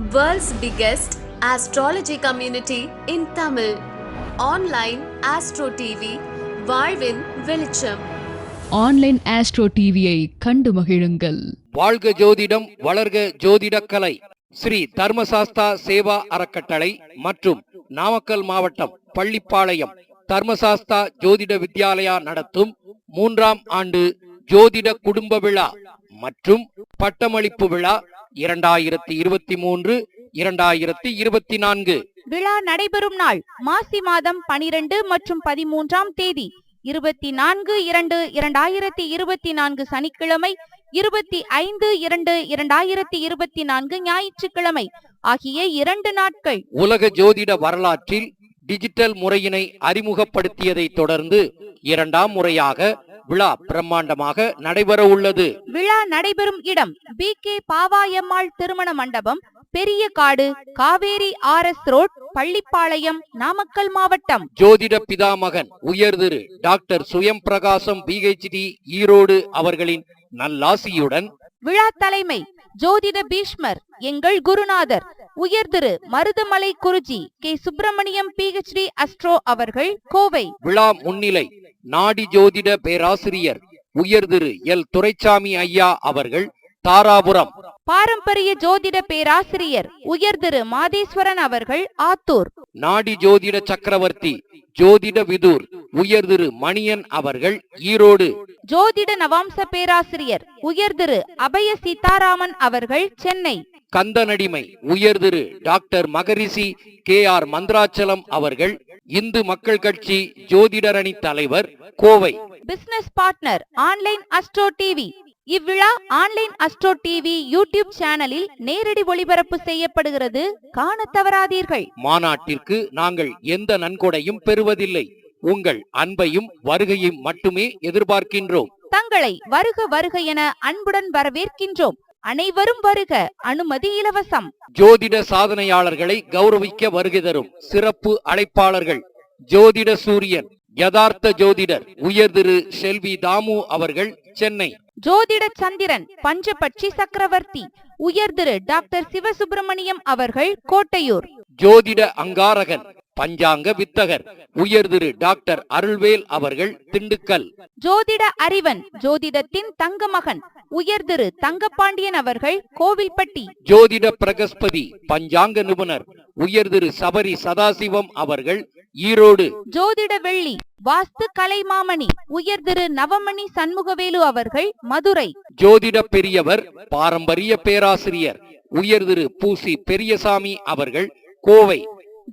World's biggest astrology community in Tamil. Online Astro TV, வாழ்வின் வெளிச்சம். Online astro டிவியை கண்டு மகிழுங்கள். வாழ்க ஜோதிடம் வளர்க ஜோதிடக்கலை ஸ்ரீ தர்மசாஸ்தா சேவா அறக்கட்டளை மற்றும் நாமக்கல் மாவட்டம் பள்ளிப்பாளையம் தர்மசாஸ்தா ஜோதிட வித்யாலயா நடத்தும் மூன்றாம் ஆண்டு ஜோதிட குடும்ப விழா மற்றும் பட்டமளிப்பு விழா இரண்டாயிரத்தி இருபத்தி மூன்று இரண்டாயிரத்தி இருபத்தி நான்கு. விழா நடைபெறும் நாள் மாசி மாதம் பனிரெண்டு மற்றும் பதிமூன்றாம் தேதி. இருபத்தி நான்கு இரண்டு இரண்டாயிரத்தி இருபத்தி நான்கு சனிக்கிழமை இருபத்தி ஐந்து இரண்டு இரண்டாயிரத்தி இருபத்தி நான்கு ஞாயிற்றுக்கிழமை ஆகிய இரண்டு நாட்கள். உலக ஜோதிட வரலாற்றில் டிஜிட்டல் முறையினை அறிமுகப்படுத்தியதை தொடர்ந்து இரண்டாம் முறையாக விழா பிரம்மாண்டமாக நடைபெற உள்ளது விழா நடைபெறும் இடம் பி கே பாவாயம்மாள் திருமண மண்டபம் பெரிய காடு Kaveri R S road Pallipalayam Namakkal மாவட்டம். ஜோதிட பிதாமகன் உயர்திரு டாக்டர் சுயம் பிரகாசம் பிஹெச்டி ஈரோடு அவர்களின் நல்லாசியுடன் விழா தலைமை ஜோதிட பீஷ்மர் எங்கள் குருநாதர். உயர்திரு Marudhamalai Guruji K Subramaniam PhD astro அவர்கள் கோவை. விழா முன்னிலை நாடி ஜோதிட பேராசிரியர் உயர்திரு எல். துரைசாமி ஐயா அவர்கள் தாராபுரம். பாரம்பரிய ஜோதிட பேராசிரியர் உயர்திரு மாதேஸ்வரன் அவர்கள் ஆத்தூர். நாடி ஜோதிட சக்கரவர்த்தி ஜோதிட விதூர் உயர்திரு மணியன் அவர்கள் ஈரோடு. ஜோதிட நவாம்ச பேராசிரியர் உயர்திரு அபய சீதாராமன் அவர்கள் சென்னை. கந்தனடிமை உயர்திரு doctor Maharishi K. R. Mandirachalam அவர்கள் இந்து மக்கள் கட்சி ஜோதிடரணி தலைவர் Kovai. Business partner online astro TV இவ்விழா ஆன்லைன் அஸ்ட்ரோ டிவி யூடியூப் சேனலில் நேரடி ஒளிபரப்பு செய்யப்படுகிறது. காண தவறாதீர்கள். மாநாட்டிற்கு நாங்கள் எந்த நன்கொடையும் பெறுவதில்லை. உங்கள் அன்பையும் வருகையும் மட்டுமே எதிர்பார்க்கின்றோம். தங்களை வருக வருக என அன்புடன் வரவேற்கின்றோம். அனைவரும் வருக. அனுமதி இலவசம். ஜோதிட சாதனையாளர்களை கௌரவிக்க வருகை தரும் சிறப்பு அழைப்பாளர்கள் ஜோதிட சூரியன் யதார்த்த ஜோதிடர் உயர்திரு செல்வி தாமு அவர்கள் சென்னை. ஜோதிட சந்திரன் பஞ்சபட்சி சக்கரவர்த்தி உயர்திரு டாக்டர் சிவசுப்பிரமணியம் அவர்கள் கோட்டையூர். ஜோதிட அங்காரகன் பஞ்சாங்க வித்தகர் உயர்திரு டாக்டர் அருள்வேல் அவர்கள் திண்டுக்கல். ஜோதிட அறிவன் ஜோதிடத்தின் தங்க மகன் உயர்திரு தங்கப்பாண்டியன் அவர்கள் கோவில்பட்டி. ஜோதிட பிரகஸ்பதி பஞ்சாங்க நிபுணர் உயர்திரு சபரி சதாசிவம் அவர்கள் ஈரோடு. ஜோதிட வெள்ளி வாஸ்து கலைமாமணி உயர்திரு நவமணி சண்முகவேலு அவர்கள் மதுரை. ஜோதிட பெரியவர் பாரம்பரிய பேராசிரியர் உயர்திரு பூசி பெரியசாமி அவர்கள் கோவை.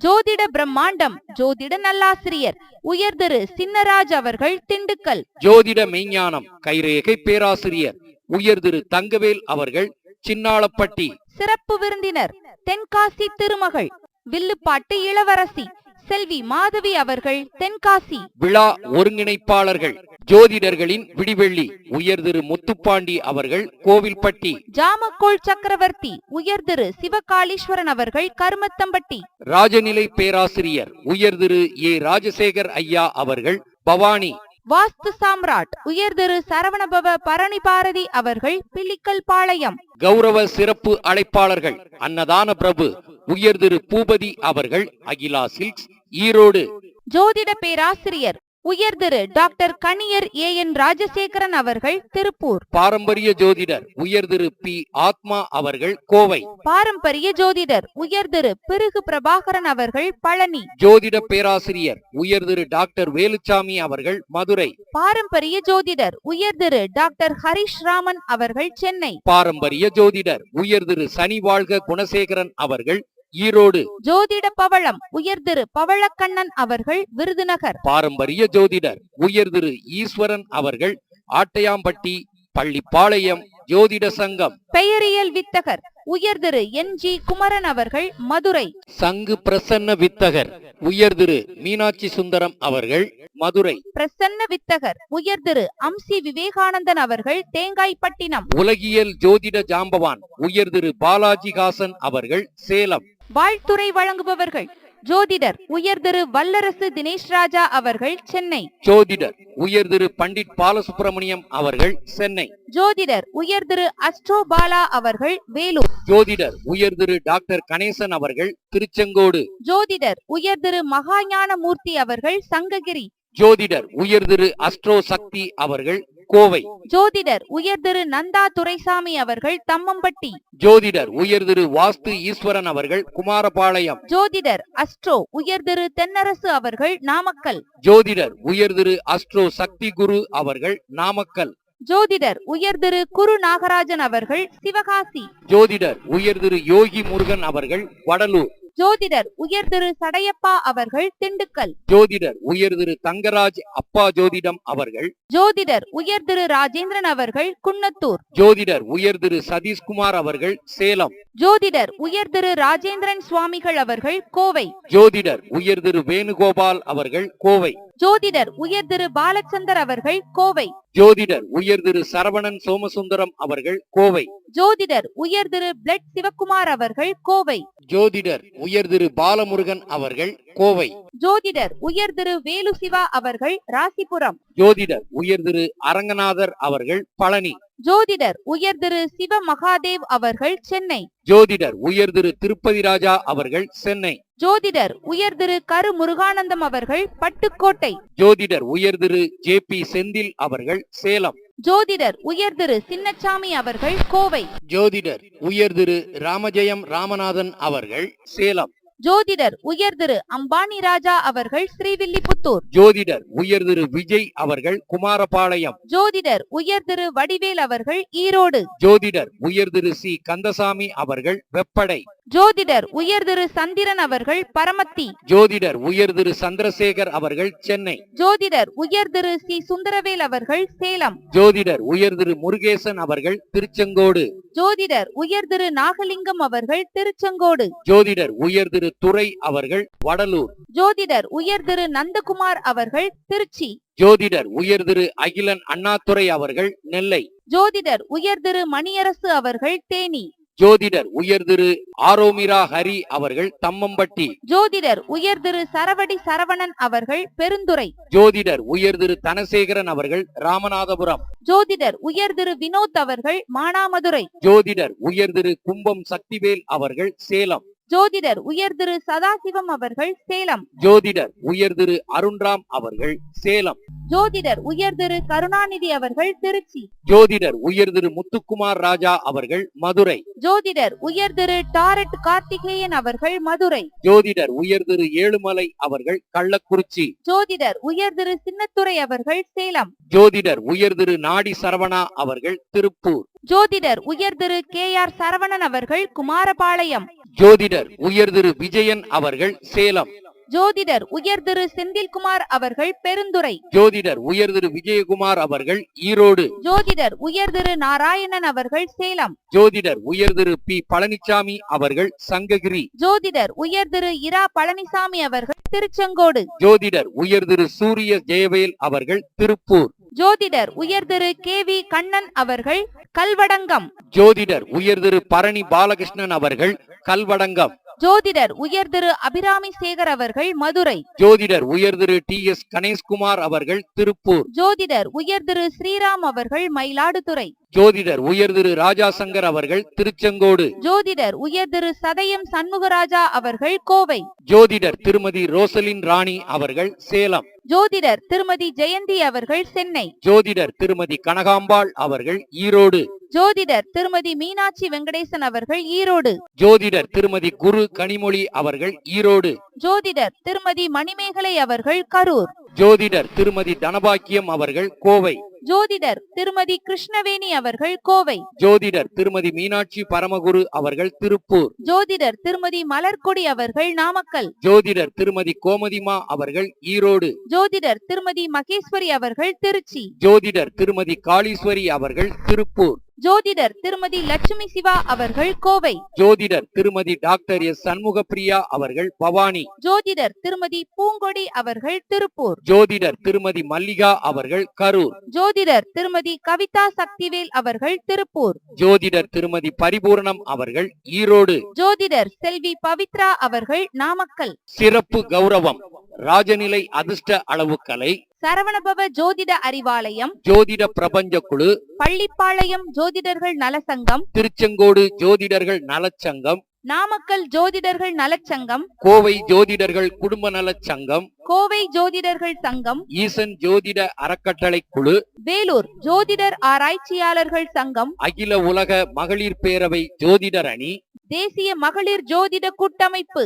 ஜோதிட பிரம்மாண்டம் ஜோதிட நல்லாசிரியர் உயர்திரு சின்னராஜ் அவர்கள் திண்டுக்கல். ஜோதிட மெய்ஞானம் கைரேகை பேராசிரியர் உயர்திரு தங்கவேல் அவர்கள் சின்னாளப்பட்டி. சிறப்பு விருந்தினர் தென்காசி திருமகள் வில்லுப்பாட்டு இளவரசி செல்வி மாதவி அவர்கள் தென்காசி. விழா ஒருங்கிணைப்பாளர்கள் ஜோதிடர்களின் விடிவெள்ளி உயர்திரு முத்துப்பாண்டி அவர்கள் கோவில்பட்டி. ஜாமக்கோள் சக்கரவர்த்தி உயர்திரு சிவகாளீஸ்வரன் அவர்கள் கருமத்தம்பட்டி. ராஜநிலை பேராசிரியர் உயர்திரு ஏ ராஜசேகர் ஐயா அவர்கள் பவானி. வாஸ்து சாம்ராட் உயர்திரு சரவணபவ பரணி பாரதி அவர்கள் பிள்ளிக்கல் பாளையம். கௌரவ சிறப்பு அழைப்பாளர்கள் அன்னதான பிரபு உயர்திரு பூபதி அவர்கள் அகிலா சில்க்ஸ் ஈரோடு. ஜோதிட பேராசிரியர் உயர்திரு டாக்டர் கணியர் ஏ என் ராஜசேகரன் அவர்கள் திருப்பூர். பாரம்பரிய ஜோதிடர் உயர்திரு பி ஆத்மா அவர்கள் கோவை. பாரம்பரிய ஜோதிடர் உயர்திரு பிருகு பிரபாகரன் அவர்கள் பழனி. ஜோதிட பேராசிரியர் உயர்திரு டாக்டர் வேலுச்சாமி அவர்கள் மதுரை. பாரம்பரிய ஜோதிடர் உயர்திரு டாக்டர் ஹரிஷ் ராமன் அவர்கள் சென்னை. பாரம்பரிய ஜோதிடர் உயர்திரு சனி வாழ்க குணசேகரன் அவர்கள் ஈரோடு. ஜோதிட பவளம் உயர்திரு பவளக்கண்ணன் அவர்கள் விருதுநகர். பாரம்பரிய ஜோதிடர் உயர்திரு ஈஸ்வரன் அவர்கள் ஆட்டையாம்பட்டி பள்ளிப்பாளையம் ஜோதிட சங்கம். பெயரியல் வித்தகர் உயர்திரு என் ஜி குமரன் அவர்கள் மதுரை. சங்கு பிரசன்ன வித்தகர் உயர்திரு மீனாட்சி சுந்தரம் அவர்கள் மதுரை. பிரசன்ன வித்தகர் உயர்திரு அம்சி விவேகானந்தன் அவர்கள் தேங்காய்பட்டினம். உலகியல் ஜோதிட ஜாம்பவான் உயர்திரு பாலாஜிகாசன் அவர்கள் சேலம். வாழ்த்துறை வழங்குபவர்கள் ஜோதிடர் உயர் திரு வல்லரசு தினேஷ் ராஜா அவர்கள் சென்னை. ஜோதிடர் உயர் திரு பண்டிட் பாலசுப்ரமணியம் அவர்கள் சென்னை. ஜோதிடர் உயர் திரு அஸ்ட்ரோ பாலா அவர்கள் வேலூர். ஜோதிடர் உயர் திரு டாக்டர் கணேசன் அவர்கள் திருச்செங்கோடு. ஜோதிடர் உயர் திரு மகாஞான மூர்த்தி அவர்கள் சங்ககிரி. ஜோதிடர் உயர் திரு அஸ்ட்ரோ சக்தி அவர்கள் கோவை. ஜோதிடர் உயர் திரு நந்தா துரைசாமி அவர்கள் தம்மம்பட்டி. ஜோதிடர் உயர் திரு வாஸ்து ஈஸ்வரன் அவர்கள் குமாரபாளையம். ஜோதிடர் அஸ்ட்ரோ உயர் திரு தென்னரசு அவர்கள் நாமக்கல். ஜோதிடர் உயர் திரு அஸ்ட்ரோ சக்தி குரு அவர்கள் நாமக்கல். ஜோதிடர் உயர் திரு குரு நாகராஜன் அவர்கள் சிவகாசி. ஜோதிடர் உயர் திரு யோகி முருகன் அவர்கள் வடலூர். ஜோதிடர் உயர் திரு சடையப்பா அவர்கள் திண்டுக்கல். ஜோதிடர் உயர் திரு தங்கராஜ் அப்பா ஜோதிடம் அவர்கள். ஜோதிடர் உயர் திரு ராஜேந்திரன் அவர்கள் குன்னத்தூர். ஜோதிடர் உயர் திரு சதீஷ்குமார் அவர்கள் சேலம். ஜோதிடர் உயர் திரு ராஜேந்திரன் சுவாமிகள் அவர்கள் கோவை. ஜோதிடர் உயர் திரு வேணுகோபால் அவர்கள் கோவை. ஜோதிடர் உயர் திரு பாலச்சந்தர் அவர்கள் கோவை. ஜோதிடர் உயர் திரு சரவணன் சோமசுந்தரம் அவர்கள் கோவை. ஜோதிடர் உயர் திரு பிளட் சிவக்குமார் அவர்கள் கோவை. ஜோதிடர் உயர் திரு பாலமுருகன் அவர்கள் கோவை. ஜோதிடர் உயர் திரு வேலு சிவா அவர்கள் ராசிபுரம். ஜோதிடர் உயர் திரு அரங்கநாதர் அவர்கள் பழனி. ஜோதிடர் உயர் திரு சிவ மகாதேவ் அவர்கள் சென்னை. ஜோதிடர் உயர் திரு திருப்பதி ராஜா அவர்கள் சென்னை. ஜோதிடர் உயர் திரு கரு முருகானந்தம் அவர்கள் பட்டுக்கோட்டை. ஜோதிடர் உயர் திரு ஜே பி செந்தில் அவர்கள் சேலம். ஜோதிடர் உயர் திரு சின்னச்சாமி அவர்கள் கோவை. ஜோதிடர் உயர் திரு ராமஜெயம் ராமநாதன் அவர்கள் சேலம். ஜோதிடர் உயர் திரு அம்பானி ராஜா அவர்கள் ஸ்ரீவில்லிபுத்தூர் ஜோதிடர் உயர் திரு விஜய் அவர்கள் குமாரபாளையம். ஜோதிடர் உயர் திரு வடிவேல் அவர்கள் ஈரோடு. ஜோதிடர் உயர் திரு சி. கந்தசாமி அவர்கள் வெப்படை. ஜோதிடர் உயர் திரு சந்திரன் அவர்கள் பரமத்தி. ஜோதிடர் உயர் திரு சந்திரசேகர் அவர்கள் சென்னை. ஜோதிடர் உயர் திரு சி. சுந்தரவேல் அவர்கள் சேலம். ஜோதிடர் உயர் திரு முருகேசன் அவர்கள் திருச்செங்கோடு. ஜோதிடர் உயர் திரு நாகலிங்கம் அவர்கள் திருச்செங்கோடு. ஜோதிடர் உயர் திரு துரை அவர்கள் வடலூர். ஜோதிடர் உயர் திரு நந்தகுமார் அவர்கள் திருச்சி. ஜோதிடர் உயர் திரு அகிலன் அண்ணாதுரை அவர்கள் நெல்லை. ஜோதிடர் உயர் திரு மணியரசு அவர்கள் தேனி. ஜோதிடர் உயர் திரு ஆரோமிரா ஹரி அவர்கள் தம்மம்பட்டி. ஜோதிடர் உயர் திரு சரவடி சரவணன் அவர்கள் பெருந்துறை. ஜோதிடர் உயர் திரு தனசேகரன் அவர்கள் ராமநாதபுரம். ஜோதிடர் உயர் திரு வினோத் அவர்கள் மானாமதுரை. ஜோதிடர் உயர் திரு கும்பம் சக்திவேல் அவர்கள் சேலம். ஜோதிடர் உயர் திரு சதாசிவம் அவர்கள் சேலம். ஜோதிடர் உயர் திரு அருண்ராம் அவர்கள் சேலம். ஜோதிடர் உயர் திரு கருணாநிதி அவர்கள் திருச்சி. ஜோதிடர் உயர் திரு முத்துக்குமார் ராஜா அவர்கள் மதுரை. ஜோதிடர் உயர் திரு டாரட் கார்த்திகேயன் அவர்கள் மதுரை. ஜோதிடர் உயர் திரு ஏழுமலை அவர்கள் கள்ளக்குறிச்சி. ஜோதிடர் உயர் திரு சின்னத்துரை அவர்கள் சேலம். ஜோதிடர் உயர் திரு நாடி சரவணா அவர்கள் திருப்பூர். ஜோதிடர் உயர் திரு கே ஆர் சரவணன் அவர்கள் குமாரபாளையம். ஜோதிடர் உயர் திரு விஜயன் அவர்கள் சேலம். ஜோதிடர் உயர் திரு செந்தில்குமார் அவர்கள் பெருந்துறை ஜோதிடர் உயர் திரு விஜயகுமார் அவர்கள் ஈரோடு. ஜோதிடர் உயர் திரு நாராயணன் அவர்கள் சேலம். ஜோதிடர் உயர் திரு பி பழனிசாமி அவர்கள் சங்ககிரி. ஜோதிடர் உயர் திரு இரா பழனிசாமி அவர்கள் திருச்செங்கோடு. ஜோதிடர் உயர் திரு சூரிய ஜெயவேல் அவர்கள் திருப்பூர். ஜோதிடர் உயர் திரு கே வி கண்ணன் அவர்கள் கல்வடங்கம். ஜோதிடர் உயர் திரு பரணி பாலகிருஷ்ணன் அவர்கள் கல்வடங்கம். ஜோதிடர் உயர் திரு அபிராமி சேகர் அவர்கள் மதுரை. ஜோதிடர் உயர் திரு டி எஸ் கணேஷ்குமார் அவர்கள் திருப்பூர். ஜோதிடர் உயர் திரு ஸ்ரீராம் அவர்கள் மயிலாடுதுறை. ஜோதிடர் உயர் திரு ராஜாசங்கர் அவர்கள் திருச்செங்கோடு. ஜோதிடர் உயர் திரு சதயம் சண்முகராஜா அவர்கள் கோவை. ஜோதிடர் திருமதி ரோசலின் ராணி அவர்கள் சேலம். ஜோதிடர் திருமதி ஜெயந்தி அவர்கள் சென்னை. ஜோதிடர் திருமதி கனகாம்பாள் அவர்கள் ஈரோடு. ஜோதிடர் திருமதி மீனாட்சி வெங்கடேசன் அவர்கள் ஈரோடு. ஜோதிடர் திருமதி குரு கனிமொழி அவர்கள் ஈரோடு. ஜோதிடர் திருமதி மணிமேகலை அவர்கள் கரூர். ஜோதிடர் திருமதி தனபாக்கியம் அவர்கள் கோவை. ஜோதிடர் திருமதி கிருஷ்ணவேணி அவர்கள் கோவை. ஜோதிடர் திருமதி மீனாட்சி பரமகுரு அவர்கள் திருப்பூர். ஜோதிடர் திருமதி மலர்கொடி அவர்கள் நாமக்கல். ஜோதிடர் திருமதி கோமதிமா அவர்கள் ஈரோடு. ஜோதிடர் திருமதி மகேஸ்வரி அவர்கள் திருச்சி. ஜோதிடர் திருமதி காளீஸ்வரி அவர்கள் திருப்பூர். ஜோதிடர் திருமதி லட்சுமி சிவா அவர்கள் கோவை. ஜோதிடர் திருமதி டாக்டர் எஸ் சண்முகப்பிரியா அவர்கள் பவானி. ஜோதிடர் திருமதி பூங்கொடி அவர்கள் திருப்பூர். ஜோதிடர் திருமதி மல்லிகா அவர்கள் கரூர். ஜோதிடர் திருமதி கவிதா சக்திவேல் அவர்கள் திருப்பூர். ஜோதிடர் திருமதி பரிபூரணம் அவர்கள் ஈரோடு. ஜோதிடர் செல்வி பவித்ரா அவர்கள் நாமக்கல். சிறப்பு கௌரவம். ராஜநிலை அதிர்ஷ்ட அளவுக்கலை. சரவணபவ ஜோதிட அறிவாலயம் ஜோதிட பிரபஞ்ச குழு பள்ளிப்பாளையம் ஜோதிடர்கள் நலசங்கம் திருச்செங்கோடு ஜோதிடர்கள் நலச்சங்கம் நாமக்கல் ஜோதிடர்கள் நலச்சங்கம் கோவை ஜோதிடர்கள் குடும்ப நலச் சங்கம் கோவை ஜோதிடர்கள் சங்கம் ஈசன் ஜோதிட அறக்கட்டளை குழு வேலூர் ஜோதிடர் ஆராய்ச்சியாளர்கள் சங்கம் அகில உலக மகளிர் பேரவை ஜோதிடர் அணி தேசிய மகளிர் ஜோதிட கூட்டமைப்பு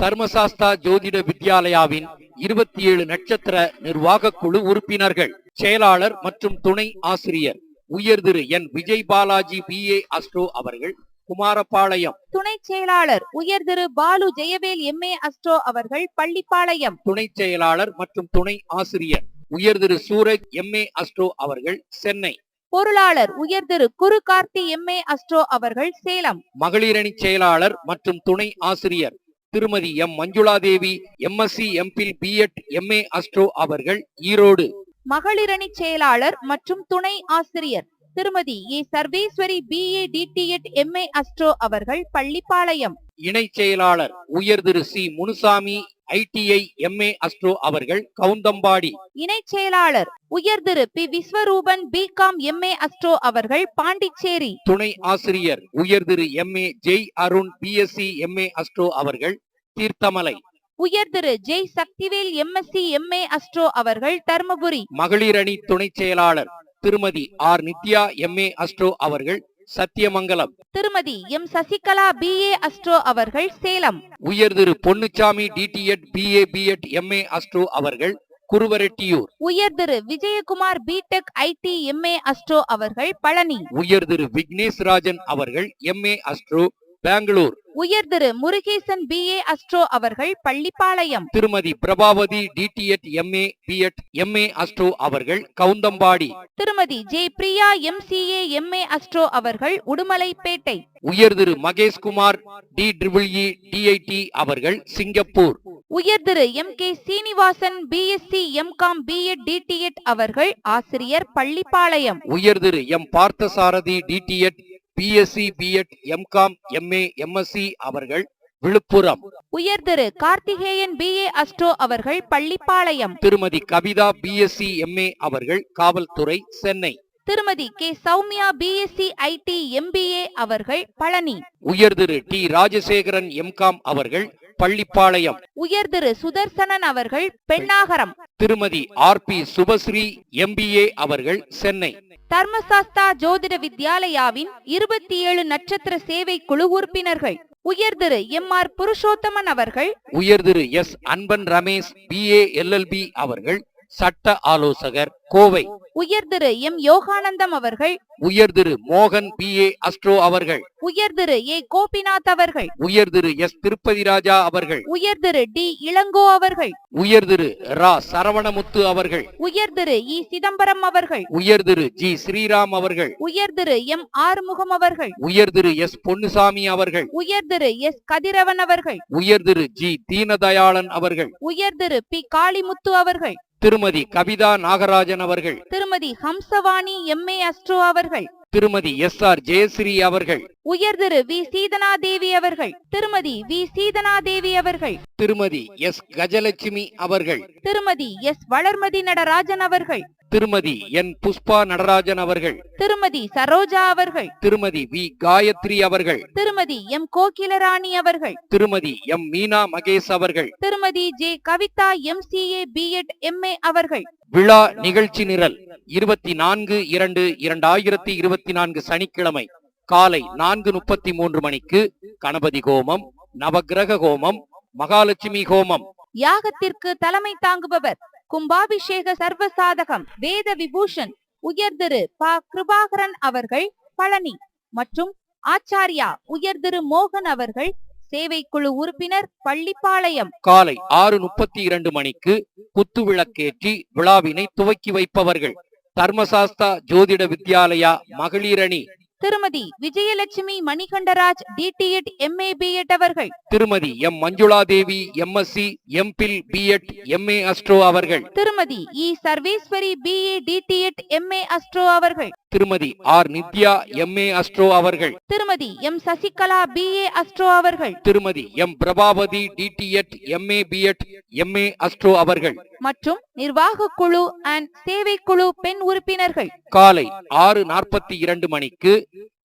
தர்மசாஸ்தா ஜோதிட வித்யாலயாவின் இருபத்தி ஏழு நட்சத்திர நிர்வாக குழு உறுப்பினர்கள் செயலாளர் மற்றும் துணை ஆசிரியர் உயர் திரு N. Vijay Balaji B. A. Astro அவர்கள் குமாரபாளையம். துணை செயலாளர் உயர் திரு Balu Jayavel M. A. Astro அவர்கள் பள்ளிப்பாளையம். துணை செயலாளர் மற்றும் துணை ஆசிரியர் உயர் திரு சூரஜ் எம். ஏ. அஸ்ட்ரோ அவர்கள் சென்னை. பொருளாளர் உயர் திரு Guru Karthi M. A. Astro அவர்கள் சேலம். மகளிரணி செயலாளர் மற்றும் துணை ஆசிரியர் திருமதி M. Manjula Devi MSc MPhil BEd MA astro அவர்கள் ஈரோடு. மகளிரணி செயலாளர் மற்றும் துணை ஆசிரியர் திருமதி A. Sarveswari B A DTEd M A astro அவர்கள் பள்ளிப்பாளையம். இணை செயலாளர் உயர் திரு C. Munusamy ITI MA astro அவர்கள் கவுந்தம்பாடி. இணை செயலாளர் உயர் திரு B. Viswaroopan B Com M. A. Astro அவர்கள் பாண்டிச்சேரி. துணை ஆசிரியர் உயர் திரு MA Jai Arun BSc MA astro அவர்கள் தீர்த்தமலை. உயர் திரு Jai Sakthivel MSc M. A. Astro அவர்கள் தர்மபுரி. மகளிர் அணி துணை செயலாளர் திருமதி ஆர். நித்யா எம்ஏ அஸ்ட்ரோ அவர்கள் சத்தியமங்கலம். திருமதி M. Sasikala B. A. Astro அவர்கள் சேலம். உயர் திரு Ponnusamy DTEd BA BEd MA astro அவர்கள் குருவரெட்டியூர். உயர் திரு Vijayakumar BTech IT M A astro அவர்கள் பழனி. உயர் திரு விக்னேஷ் ராஜன் அவர்கள் எம்ஏ அஸ்ட்ரோ பெங்களூர். உயர் திரு முருகேசன் பி. ஏ. அஸ்ட்ரோ அவர்கள் பள்ளிப்பாளையம். திருமதி Prabhavathi DTEd MA BEd MA astro அவர்கள் கவுந்தம்பாடி. திருமதி J. Priya M. C. A. M. A. Astro அவர்கள் உடுமலைப்பேட்டை. உயர் திரு Maheshkumar D. Triple E. DIT அவர்கள் சிங்கப்பூர். உயர் திரு M. K. Srinivasan BSc M. Com. BEd DTEd அவர்கள் ஆசிரியர் பள்ளிப்பாளையம். உயர் திரு M. Parthasarathy DTEd BSc BEd MCom MA MSc அவர்கள் விழுப்புரம். உயர் திரு கார்த்திகேயன் பி ஏ அஸ்ட்ரோ அவர்கள் பள்ளிப்பாளையம். திருமதி கவிதா பிஎஸ்சி எம்ஏ அவர்கள் காவல்துறை Chennai. Thirumathi K Soumya BSc IT MBA அவர்கள் பழனி. உயர் திரு டி ராஜசேகரன் எம்காம் அவர்கள் பள்ளிப்பாளையம். உயர் திரு சுதர்சனன் அவர்கள் பெண்ணாகரம். திருமதி ஆர் பி சுபஸ்ரீ எம்பிஏ அவர்கள் சென்னை. தர்மசாஸ்தா ஜோதிட வித்யாலயாவின் இருபத்தி ஏழு நட்சத்திர சேவை குழு உறுப்பினர்கள். உயர் திரு எம் ஆர் புருஷோத்தமன் அவர்கள். உயர் திரு S Anban Ramesh BA LLB அவர்கள் சட்ட ஆலோசகர் கோவை உயர் திரு எம் யோகானந்தம் அவர்கள் உயர் திரு மோகன் பிஏ அஸ்ட்ரோ அவர்கள் உயர் திரு ஏ கோபிநாத் அவர்கள் உயர் திரு எஸ் திருப்பதி ராஜா அவர்கள் உயர் திரு டி இளங்கோ அவர்கள் உயர் திரு ரா சரவணமுத்து அவர்கள் உயர் திரு இ சிதம்பரம் அவர்கள் உயர் திரு ஜி ஸ்ரீராம் அவர்கள் உயர் திரு எம் ஆறுமுகம் அவர்கள் உயர் திரு எஸ் பொன்னுசாமி அவர்கள் உயர் திரு எஸ் கதிரவன் அவர்கள் உயர் திரு ஜி தீனதயாளன் அவர்கள் உயர் திரு பி காளிமுத்து அவர்கள் திருமதி கவிதா நாகராஜன் அவர்கள். திருமதி ஹம்சவாணி எம் ஏ அஸ்ட்ரோ அவர்கள். திருமதி எஸ் ஆர் ஜெயஸ்ரீ அவர்கள். உயர் திரு வி சீதனாதேவி அவர்கள். திருமதி வி சீதனாதேவி அவர்கள். திருமதி எஸ் கஜலட்சுமி அவர்கள். திருமதி எஸ் வளர்மதி நடராஜன் அவர்கள். திருமதி என் புஷ்பா நடராஜன் அவர்கள். திருமதி சரோஜா அவர்கள். திருமதி வி காயத்ரி அவர்கள். திருமதி எம் கோகிலராணி அவர்கள். திருமதி எம் மீனா மகேஷ் அவர்கள். திருமதி J Kavitha M C A BEd M A அவர்கள். விழா நிகழ்ச்சி நிரல் இருபத்தி நான்கு இரண்டு இரண்டாயிரத்தி இருபத்தி நான்கு சனிக்கிழமை காலை நான்கு முப்பத்தி மூன்று மணிக்கு கணபதி ஹோமம் நவகிரக ஹோமம் மகாலட்சுமி ஹோமம். யாகத்திற்கு தலைமை தாங்குபவர் கும்பாபிஷேக சர்வசாதகம் வேத விபூஷன் உயர் திரு ப கிருபாகரன் அவர்கள் பழனி மற்றும் ஆச்சாரியா உயர் திரு மோகன் அவர்கள் சேவைக்குழு உறுப்பினர் பள்ளிப்பாளையம். காலை ஆறு முப்பத்தி இரண்டு மணிக்கு குத்து விளக்கேற்றி விழாவினை துவக்கி வைப்பவர்கள். தர்மசாஸ்தா ஜோதிட வித்யாலயா மகளிரணி திருமதி Vijayalakshmi Manikandaraj DTEd MA BEd அவர்கள். திருமதி M Manjula Devi MSc MPhil BEd MA astro அவர்கள். திருமதி E Sarveswari BA DTEd MA astro அவர்கள். திருமதி ஆர் நித்யா எம்ஏ அஸ்ட்ரோ அவர்கள். திருமதி எம் சசிகலா பிஏ அஸ்ட்ரோ அவர்கள். திருமதி M Prabhavathi DTEd MA BEd MA astro அவர்கள். மற்றும் நிர்வாக குழு அண்ட் சேவை குழு பெண் உறுப்பினர்கள். காலை ஆறு நாற்பத்தி இரண்டு மணிக்கு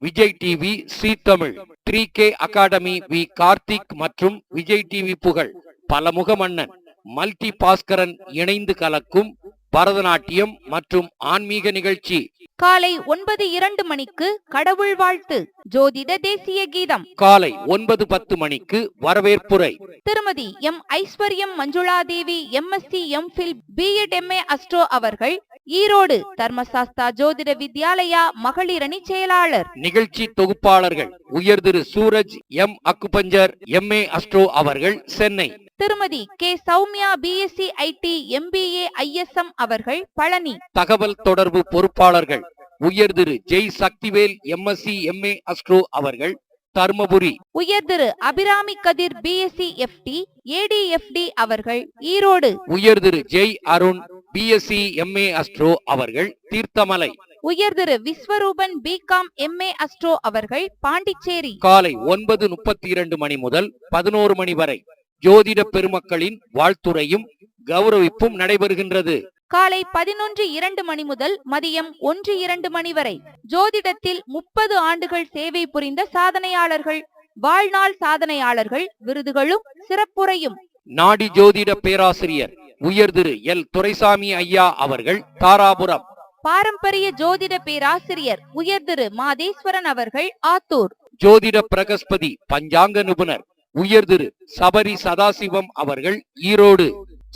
Vijay TV Zee Tamil three K academy V Karthik மற்றும் விஜய் டிவி புகழ் பலமுக மன்னன் மல்டி பாஸ்கரன் இணைந்து கலக்கும் பரதநாட்டியம் மற்றும் ஆன்மீக நிகழ்ச்சி. காலை ஒன்பது இரண்டு மணிக்கு கடவுள் வாழ்த்து ஜோதிட தேசிய கீதம். காலை ஒன்பது பத்து மணிக்கு வரவேற்புரை. திருமதி M Aishwaryam Manjula Devi MSc MPhil BEd MA astro அவர்கள் ஈரோடு தர்மசாஸ்தா ஜோதிட வித்யாலயா மகளிரணி செயலாளர். நிகழ்ச்சி தொகுப்பாளர்கள் உயர் திரு Sooraj M. Acupuncture MA astro அவர்கள் சென்னை. திருமதி K. Soumya BSc IT MBA ISM அவர்கள் பழனி. தகவல் தொடர்பு பொறுப்பாளர்கள் உயர் திரு Jai Sakthivel MSc MA astro அவர்கள் தர்மபுரி. உயர் திரு Abirami Kathir BSc FT ADFT அவர்கள் ஈரோடு. உயர் திரு Jai Arun BSc MA astro அவர்கள் தீர்த்தமலை. உயர் திரு விஸ்வரூபன் பிகாம் எம்ஏ அஸ்ட்ரோ அவர்கள் பாண்டிச்சேரி. காலை ஒன்பது முப்பத்தி இரண்டு மணி முதல் பதினோரு மணி வரை ஜோதிட பெருமக்களின் வாழ்த்துரையும் கௌரவிப்பும் நடைபெறுகின்றது. காலை பதினொன்று இரண்டு மணி முதல் மதியம் ஒன்று இரண்டு மணி வரை. ஜோதிடத்தில் முப்பது ஆண்டுகள் சேவை புரிந்த சாதனையாளர்கள் வாழ்நாள் சாதனையாளர்கள் விருதுகளும் சிறப்புரையும். நாடி ஜோதிட பேராசிரியர் உயர் திரு எல். துரைசாமி ஐயா அவர்கள் தாராபுரம். பாரம்பரிய ஜோதிட பேராசிரியர் உயர் திரு மாதேஸ்வரன் அவர்கள் ஆத்தூர். ஜோதிட பிரகஸ்பதி பஞ்சாங்க நிபுணர் உயர் திரு சபரி சதாசிவம் அவர்கள் ஈரோடு.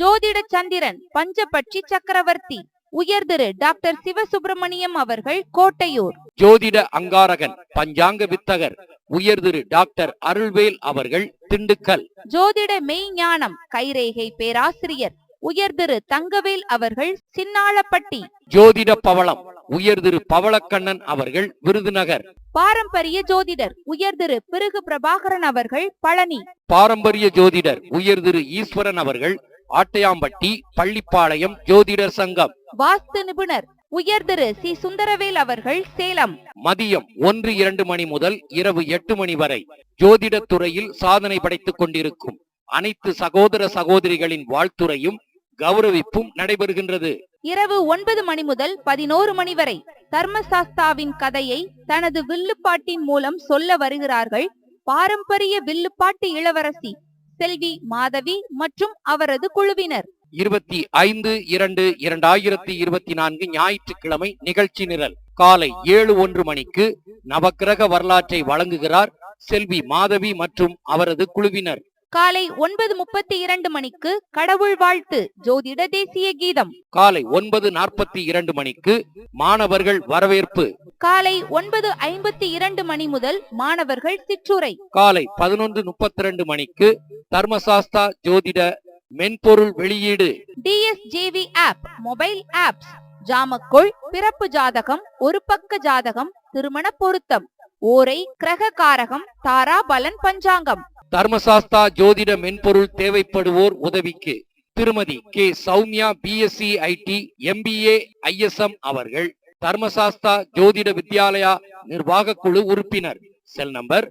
ஜோதிட சந்திரன் பஞ்சபட்சி சக்கரவர்த்தி உயர் திரு டாக்டர் சிவசுப்பிரமணியம் அவர்கள் கோட்டையூர். ஜோதிட அங்காரகன் பஞ்சாங்க வித்தகர் உயர் திரு டாக்டர் அருள்வேல் அவர்கள் திண்டுக்கல். ஜோதிட மெய்ஞானம் கைரேகை பேராசிரியர் உயர் திரு தங்கவேல் அவர்கள் சின்னாளப்பட்டி. ஜோதிட பவளம் உயர் திரு பவளக்கண்ணன் அவர்கள் விருதுநகர். பாரம்பரிய ஜோதிடர் உயர் திரு பிருகு பிரபாகரன் அவர்கள் பழனி. பாரம்பரிய ஜோதிடர் உயர் திரு ஈஸ்வரன் அவர்கள் ஆட்டையாம்பட்டி பள்ளிப்பாளையம் ஜோதிடர் சங்கம். வாஸ்து நிபுணர் உயர் திரு சி. சுந்தரவேல் அவர்கள் சேலம். மதியம் ஒன்று இரண்டு மணி முதல் இரவு எட்டு மணி வரை ஜோதிடத் துறையில் சாதனை படைத்துக் கொண்டிருக்கும் அனைத்து சகோதர சகோதரிகளின் வாழ்த்துரையும் கௌரவிப்பும் நடைபெறுகின்றது. இரவு ஒன்பது மணி முதல் பதினோரு மணி வரை தர்மசாஸ்தாவின் கதையை தனது வில்லுப்பாட்டின் மூலம் சொல்ல வருகிறார்கள். பாரம்பரிய வில்லுப்பாட்டு இளவரசி செல்வி மாதவி மற்றும் அவரது குழுவினர். இருபத்தி ஐந்து இரண்டு இரண்டாயிரத்தி இருபத்தி நான்கு ஞாயிற்றுக்கிழமை நிகழ்ச்சி நிரல். காலை ஏழு ஒன்று மணிக்கு நவக்கிரக வரலாற்றை வழங்குகிறார் செல்வி மாதவி மற்றும் அவரது குழுவினர். காலை ஒன்பது முப்பத்தி இரண்டு மணிக்கு கடவுள் வாழ்த்து ஜோதிட தேசிய கீதம். காலை ஒன்பது நாற்பத்தி இரண்டு மணிக்கு மாணவர்கள் வரவேற்பு. காலை ஒன்பது ஐம்பத்தி இரண்டு மணி முதல் மாணவர்கள் சிற்றுரை. காலை பதினொன்று முப்பத்தி ரெண்டு மணிக்கு தர்மசாஸ்தா ஜோதிட மென்பொருள் வெளியீடு. டிஎஸ்ஜேவி ஆப் மொபைல் ஆப்ஸ் ஜாமக்குள் பிறப்பு ஜாதகம் ஒரு பக்க ஜாதகம் திருமண பொருத்தம் ஓரை கிரக காரகம் தாரா பலன் பஞ்சாங்கம். தர்மசாஸ்தா ஜோதிட மென்பொருள் தேவைப்படுவோர் உதவிக்கு திருமதி K. Soumya BSc IT MBA ISM அவர்கள் தர்மசாஸ்தா ஜோதிட வித்யாலயா நிர்வாக குழு உறுப்பினர். செல் நம்பர்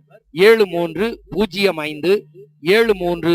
ஏழு மூன்று பூஜ்ஜியம் ஐந்து ஏழு மூன்று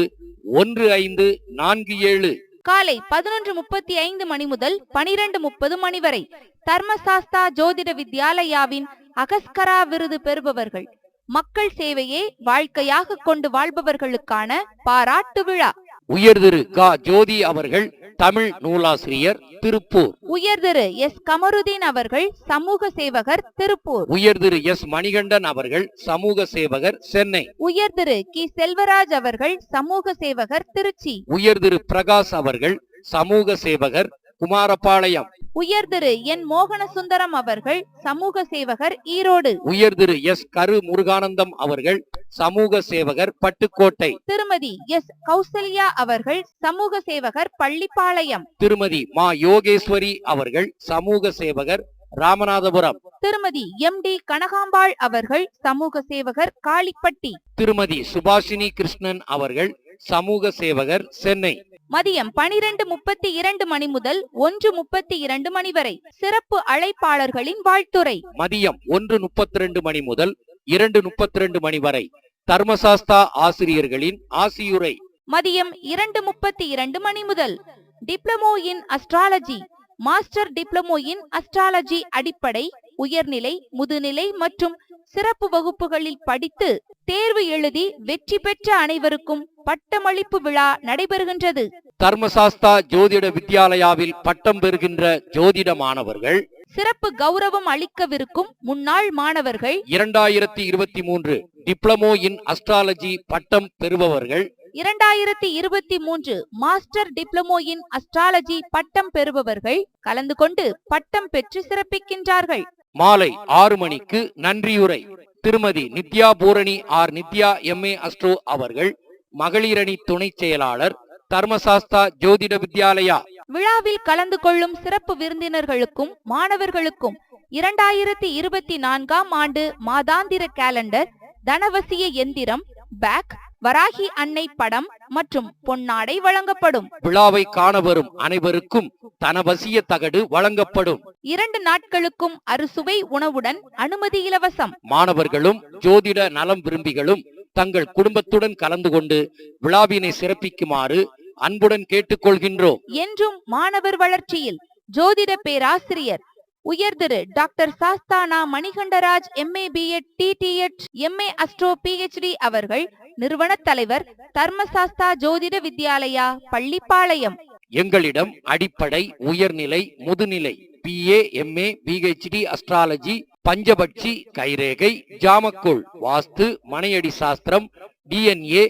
ஒன்று ஐந்து நான்கு ஏழு. காலை பதினொன்று முப்பத்தி ஐந்து மணி முதல் பனிரெண்டு முப்பது மணி வரை தர்மசாஸ்தா ஜோதிட வித்யாலயாவின் அகஸ்கரா விருது பெறுபவர்கள். மக்கள் சேவையே வாழ்க்கையாக கொண்டு வாழ்பவர்களுக்கான பாராட்டு விழா. உயர் திரு கா. ஜோதி அவர்கள் தமிழ் நூலாசிரியர் திருப்பூர். உயர் திரு எஸ். கமருதீன் அவர்கள் சமூக சேவகர் திருப்பூர். உயர் திரு எஸ். மணிகண்டன் அவர்கள் சமூக சேவகர் சென்னை. உயர் திரு கி. செல்வராஜ் அவர்கள் சமூக சேவகர் திருச்சி. உயர் திரு பிரகாஷ் அவர்கள் சமூக சேவகர் குமாரபாளையம். உயர் திரு என் மோகன சுந்தரம் அவர்கள் சமூக சேவகர் ஈரோடு. உயர் திரு எஸ் கரு முருகானந்தம் அவர்கள் சமூக சேவகர் பட்டுக்கோட்டை. திருமதி எஸ் கௌசல்யா அவர்கள் சமூக சேவகர் பள்ளிப்பாளையம். திருமதி மா யோகேஸ்வரி அவர்கள் சமூக சேவகர் ராமநாதபுரம். திருமதி எம் டி கனகாம்பாள் அவர்கள் சமூக சேவகர் காளிப்பட்டி. திருமதி சுபாஷினி கிருஷ்ணன் அவர்கள் சமூக சேவகர் சென்னை. மதியம் பனிரெண்டு முப்பத்தி இரண்டு மணி முதல் ஒன்று முப்பத்தி இரண்டு மணி வரை சிறப்பு அழைப்பாளர்களின் வாழ்த்துரை மதியம் ஒன்று முப்பத்தி ரெண்டு மணி முதல் இரண்டு முப்பத்தி ரெண்டு மணி வரை தர்மசாஸ்தா ஆசிரியர்களின் ஆசியுரை. மதியம் இரண்டு முப்பத்தி இரண்டு மணி முதல் diploma in astrology master diploma in astrology அடிப்படை உயர்நிலை முதுநிலை மற்றும் சிறப்பு வகுப்புகளில் படித்து தேர்வு எழுதி வெற்றி பெற்ற அனைவருக்கும் பட்டமளிப்பு விழா நடைபெறுகின்றது. தர்மசாஸ்தா ஜோதிட வித்யாலயாவில் பட்டம் பெறுகின்ற ஜோதிட மாணவர்கள் சிறப்பு கௌரவம் அளிக்கவிருக்கும் முன்னாள் மாணவர்கள் இரண்டாயிரத்தி இருபத்தி மூன்று டிப்ளமோ இன் அஸ்ட்ராலஜி பட்டம் பெறுபவர்கள் இரண்டாயிரத்தி இருபத்தி மூன்று மாஸ்டர் டிப்ளமோ இன் அஸ்ட்ராலஜி பட்டம் பெறுபவர்கள் கலந்து கொண்டு பட்டம் பெற்று சிறப்பிக்கின்றார்கள். மாலை ஆறு மணிக்கு நன்றியுரை. திருமதி Nithya Poorani R Nithya MA astro அவர்கள் மகளிரணி துணை செயலாளர் தர்மசாஸ்தா ஜோதிட வித்யாலயா. விழாவில் கலந்து கொள்ளும் சிறப்பு விருந்தினர்களுக்கும் மாணவர்களுக்கும் இரண்டாயிரத்தி இருபத்தி நான்காம் ஆண்டு மாதாந்திர கேலண்டர் தனவசிய எந்திரம் பேக் வராகி அன்னை படம் மற்றும் பொன்னாடை வழங்கப்படும். விழாவை காண வரும் அனைவருக்கும் தனவசிய தகடு வழங்கப்படும். இரண்டு நாட்களுக்கும் அறுசுவை உணவுடன் அனுமதி இலவசம். மாணவர்களும் ஜோதிட நலம் விரும்பிகளும் தங்கள் குடும்பத்துடன் கலந்து கொண்டு விழாவினை சிறப்பிக்குமாறு அன்புடன் கேட்டுக்கொள்கின்றோம். என்றும் மாணவர் வளர்ச்சியில் ஜோதிட பேராசிரியர் உயர் திரு doctor Sasthana Manikandaraj MA BEd DTEd MA astro PhD அவர்கள் நிறுவன தலைவர் தர்மசாஸ்தா ஜோதிட வித்யாலயா பள்ளிப்பாளையம். எங்களிடம் அடிப்படை உயர்நிலை முதுநிலை பிஏ எம்ஏ பிஹெச்டி அஸ்ட்ராலஜி பஞ்சபட்சி கைரேகை ஜாமக்கோள் வாஸ்து மனையடி சாஸ்திரம் டிஎன்ஏ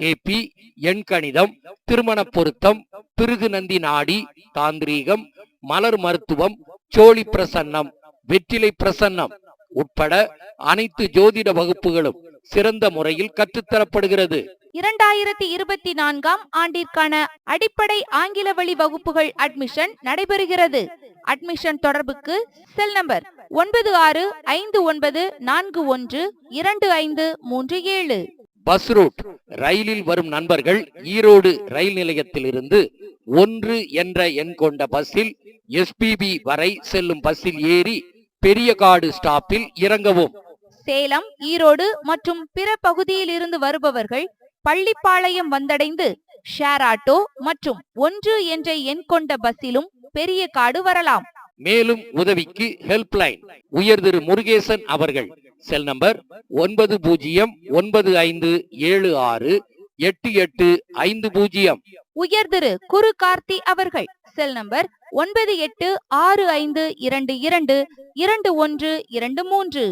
கேபி எண்கணிதம் திருமண பொருத்தம் பிருகு நந்தி நாடி தாந்திரீகம் மலர் மருத்துவம் சோழி பிரசன்னம் வெற்றிலை பிரசன்னம் உட்பட அனைத்து ஜோதிட வகுப்புகளும் சிறந்த முறையில் கற்றுத்தரப்படுகிறது. இரண்டாயிரத்தி இருபத்தி நான்காம் ஆண்டிற்கான அடிப்படை ஆங்கில வழி வகுப்புகள் அட்மிஷன் நடைபெறுகிறது. அட்மிஷன் தொடர்புக்கு செல் நம்பர் ஒன்பது ஆறு ஐந்து ஒன்பது நான்கு ஒன்று இரண்டு ஐந்து மூன்று ஏழு. பஸ் ரூட் ரயிலில் வரும் நண்பர்கள் ஈரோடு ரயில் நிலையத்திலிருந்து ஒன்று என்ற எண் கொண்ட பஸ்ஸில் எஸ்பிபி வரை செல்லும் பஸ்ஸில் ஏறி பெரியகாடு ஸ்டாப்பில் இறங்கவும். சேலம் ஈரோடு மற்றும் பிற பகுதியில் இருந்து வருபவர்கள் பள்ளிப்பாளையம் வந்தடைந்து ஷேர் ஆட்டோ மற்றும் ஒன்று என்ற எண் கொண்ட பஸ்ஸிலும் பெரிய காடு வரலாம். மேலும் உதவிக்கு ஹெல்ப்லைன். உயர் திரு முருகேசன் அவர்கள். செல் நம்பர் ஒன்பது பூஜ்ஜியம் ஒன்பது ஐந்து ஏழு ஆறு எட்டு எட்டு ஐந்து பூஜ்ஜியம். உயர் திரு குரு கார்த்தி அவர்கள். செல் நம்பர் ஒன்பது எட்டு ஆறு ஐந்து இரண்டு இரண்டு இரண்டு ஒன்று இரண்டு மூன்று.